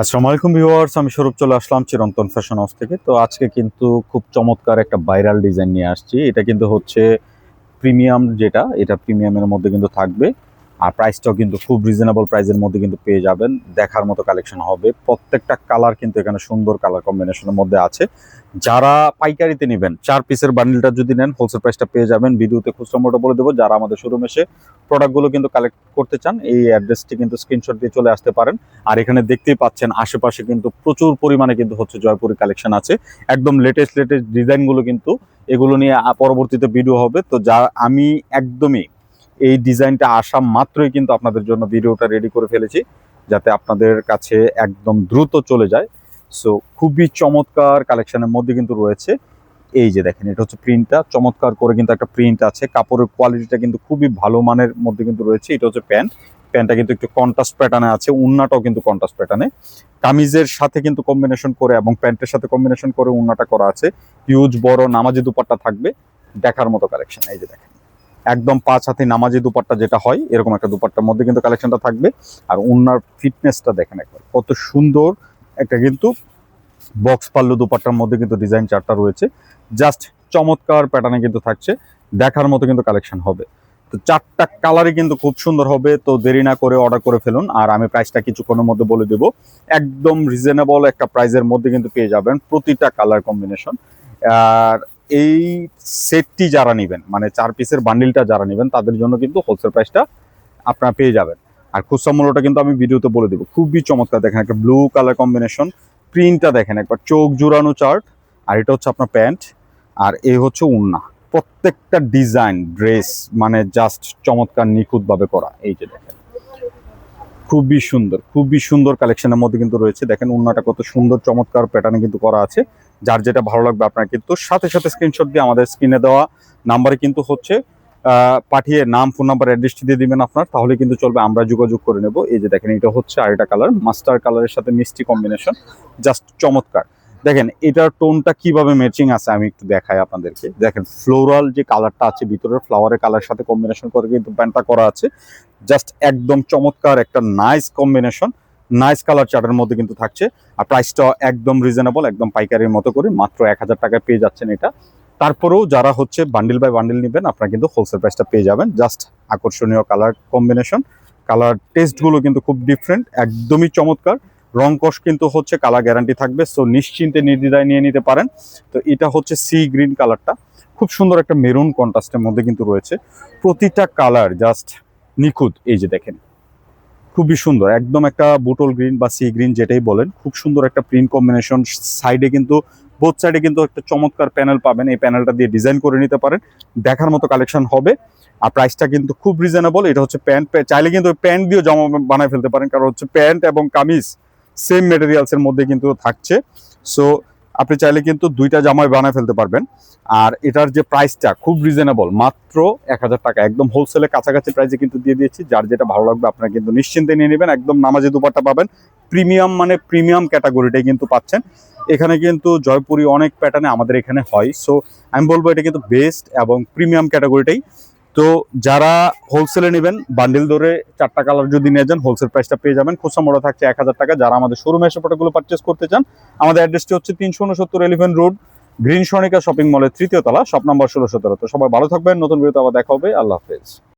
আসসালামু আলাইকুম ভিউয়ার্স, আমি স্বরূপ চলে আসলাম চিরন্তন ফ্যাশন হাউস থেকে। তো আজকে কিন্তু খুব চমৎকার একটা ভাইরাল ডিজাইন নিয়ে আসছি। এটা কিন্তু হচ্ছে প্রিমিয়াম যেটা, এটা প্রিমিয়ামের মধ্যে কিন্তু থাকবে। আর প্রাইসটাও কিন্তু খুব রিজনেবল প্রাইসের মধ্যে কিন্তু পেয়ে যাবেন। দেখার মতো কালেকশন হবে। প্রত্যেকটা কালার কিন্তু এখানে সুন্দর কালার কম্বিনেশনের মধ্যে আছে। যারা পাইকারিতে নেবেন, চার পিসের বান্ডিলটা যদি নেন হোলসেল প্রাইসটা পেয়ে যাবেন। ভিডিওতে খুচরা মোটো বলে দেবো, যারা আমাদের শোরুম এসে প্রোডাক্টগুলো কিন্তু কালেক্ট করতে চান, এই অ্যাড্রেসটি কিন্তু স্ক্রিনশট দিয়ে চলে আসতে পারেন। আর এখানে দেখতেই পাচ্ছেন, আশেপাশে কিন্তু প্রচুর পরিমাণে কিন্তু হচ্ছে জয়পুরি কালেকশন আছে। একদম লেটেস্ট লেটেস্ট ডিজাইনগুলো কিন্তু এগুলো নিয়ে পরবর্তীতে ভিডিও হবে। তো যা, আমি একদমই এই ডিজাইনটা আসা মাত্রই কিন্তু আপনাদের জন্য ভিডিওটা রেডি করে ফেলেছি, যাতে আপনাদের কাছে একদম দ্রুত চলে যায়। সো খুবই চমৎকার কালেকশনের মধ্যে কিন্তু রয়েছে। এই যে দেখেন, এটা হচ্ছে প্রিন্টটা চমৎকার করে কিন্তু একটা প্রিন্ট আছে। কাপড়ের কোয়ালিটিটা কিন্তু খুবই ভালো মানের মধ্যে কিন্তু রয়েছে। এটা হচ্ছে প্যান্ট। প্যান্টটা কিন্তু একটু কন্ট্রাস্ট প্যাটার্নে আছে। উন্নাটাও কিন্তু কন্ট্রাস্ট প্যাটার্নে কামিজের সাথে কিন্তু কম্বিনেশন করে এবং প্যান্টের সাথে কম্বিনেশন করে উন্নাটা করা আছে। হিউজ বড়, নামাজি দুপাট্টা থাকবে। দেখার মতো কালেকশন এই যে দেখেন। একদম পাঁচ হাতে নামাজি দুপাট্টা যেটা হয়, এরকম একটা দুপাট্টার মধ্যে কিন্তু কালেকশনটা থাকবে। আর উন্নার ফিটনেসটা দেখেন একবার, কত সুন্দর একটা কিন্তু বক্স পাল্লু দুপাট্টার মধ্যে কিন্তু ডিজাইন চারটা রয়েছে। জাস্ট চমৎকার প্যাটার্নে কিন্তু থাকছে, দেখার মতো কিন্তু কালেকশন হবে। তো চারটা কালারই কিন্তু খুব সুন্দর হবে, তো দেরি না করে অর্ডার করে ফেলুন। আর আমি প্রাইসটা কিছুক্ষণের মধ্যে বলে দেবো, একদম রিজনেবল একটা প্রাইসের মধ্যে কিন্তু পেয়ে যাবেন প্রতিটা কালার কম্বিনেশন আর এই সেটটি যারা নেবেন মানে চার পিসের বান্ডিলটা যারা নেবেন, তাদের জন্য কিন্তু হোলসেল প্রাইসটা আপনারা পেয়ে যাবেন। আর খুচরা মূল্যটা কিন্তু আমি ভিডিওতে বলে দেবো। খুবই চমৎকার দেখেন, একটা ব্লু কালার কম্বিনেশন প্রিন্টটা দেখেন, একবার চোখ জুড়ানো চার্ট আর এটা হচ্ছে আপনার প্যান্ট, আর এ হচ্ছে উন্না। প্রত্যেকটা ডিজাইন ড্রেস মানে জাস্ট চমৎকার নিখুঁতভাবে করা, এই যে দেখেন। খুবই সুন্দর খুবই সুন্দর কালেকশনের মধ্যে কিন্তু রয়েছে। দেখেন উন্নাটা কত সুন্দর, চমৎকার প্যাটার্নে কিন্তু করা আছে। যার যেটা ভালো লাগবে আপনার কিন্তু সাথে সাথে স্ক্রিনশট দিয়ে আমাদের স্ক্রিনে দেওয়া নাম্বারে কিন্তু হচ্ছে পাঠিয়ে নাম ফোন নাম্বার অ্যাড্রেসটি দিয়ে দিবেন আপনার, তাহলে কিন্তু চলবে, আমরা যোগাযোগ করে নেব। এই যে দেখেন, এটা হচ্ছে আরেকটা কালার মাস্টার কালারের সাথে মিষ্টি কম্বিনেশন জাস্ট চমৎকার। দেখেন, এটার টোনটা কীভাবে ম্যাচিং আছে আমি একটু দেখাই আপনাদেরকে। দেখেন ফ্লোরাল যে কালারটা আছে, ভিতরের ফ্লাওয়ারের কালার সাথে কম্বিনেশন করে কিন্তু প্যান্টটা করা আছে। জাস্ট একদম চমৎকার একটা নাইস কম্বিনেশন নাইস কালার চার্টের মধ্যে কিন্তু থাকছে। আর প্রাইসটা একদম রিজনেবল একদম পাইকারির মতো করে, মাত্র এক হাজার টাকায় পেয়ে যাচ্ছেন এটা। তারপরেও যারা হচ্ছে বান্ডিল বাই বান্ডিল নেবেন, আপনারা কিন্তু হোলসেল প্রাইসটা পেয়ে যাবেন। জাস্ট আকর্ষণীয় কালার কম্বিনেশন কালার টেস্টগুলো কিন্তু খুব ডিফারেন্ট একদমই চমৎকার। রং কষ কিন্তু হচ্ছে কালার গ্যারান্টি থাকবে সো নিশ্চিন্তে নির্দ্বিধায় নিয়ে নিতে পারেন। তো এটা হচ্ছে সি গ্রিন কালারটা খুব সুন্দর একটা মেরুন কন্ট্রাস্টের মধ্যে কিন্তু রয়েছে। প্রতিটা কালার জাস্ট নিখুঁত, এই যে দেখেন। খুবই সুন্দর, একদম একটা বুটল গ্রিন বা সি গ্রিন যেটাই বলেন, খুব সুন্দর একটা প্রিন্ট কম্বিনেশন, সাইডে কিন্তু বোথ সাইডে কিন্তু একটা চমৎকার প্যানেল পাবেন, এই প্যানেলটা দিয়ে ডিজাইন করে নিতে পারেন, দেখার মতো কালেকশন হবে, আর প্রাইসটা কিন্তু খুব রিজনেবল এটা হচ্ছে প্যান্ট চাইলে কিন্তু প্যান্ট দিয়েও জামা বানায় ফেলতে পারেন, কারণ হচ্ছে প্যান্ট এবং কামিজ সেম মেটেরিয়ালসের মধ্যে কিন্তু থাকছে সো আপনি চাইলে কিন্তু দুইটা জামাই বানায় ফেলতে পারবেন। আর এটার যে প্রাইসটা খুব রিজনেবল মাত্র এক হাজার টাকা। একদম হোলসেলে কাছাকাছি প্রাইসে কিন্তু দিয়ে দিয়েছি। যার যেটা ভালো লাগবে আপনারা কিন্তু নিশ্চিন্তে নিয়ে নেবেন। একদম নামাজি দুপাট্টা পাবেন। প্রিমিয়াম মানে প্রিমিয়াম ক্যাটাগরিটাই কিন্তু পাচ্ছেন। এখানে কিন্তু জয়পুরি অনেক প্যাটার্নে আমাদের এখানে হয়। সো আমি বলব এটা কিন্তু বেস্ট এবং প্রিমিয়াম ক্যাটাগরিটাই তো যারা হোলসেলে নেবেন বান্ডিল ধরে চারটা কালার যদি নিয়ে যান হোলসেল প্রাইসটা পেয়ে যাবেন। খুচরা মোড়া থাকছে এক হাজার টাকা। যারা আমাদের শোরুমে এসে ফটোগুলো পারচেস করতে চান, আমাদের অ্যাড্রেসটি হচ্ছে তিনশো উনসত্তর এলিভেন রোড গ্রিন সনিকা শপিং মলের তৃতীয় তলা শপ নাম্বার ষোলো সতেরো। তো সবাই ভালো থাকবেন, নতুন ভিডিওতে আবার দেখা হবে। আল্লাহ হাফেজ।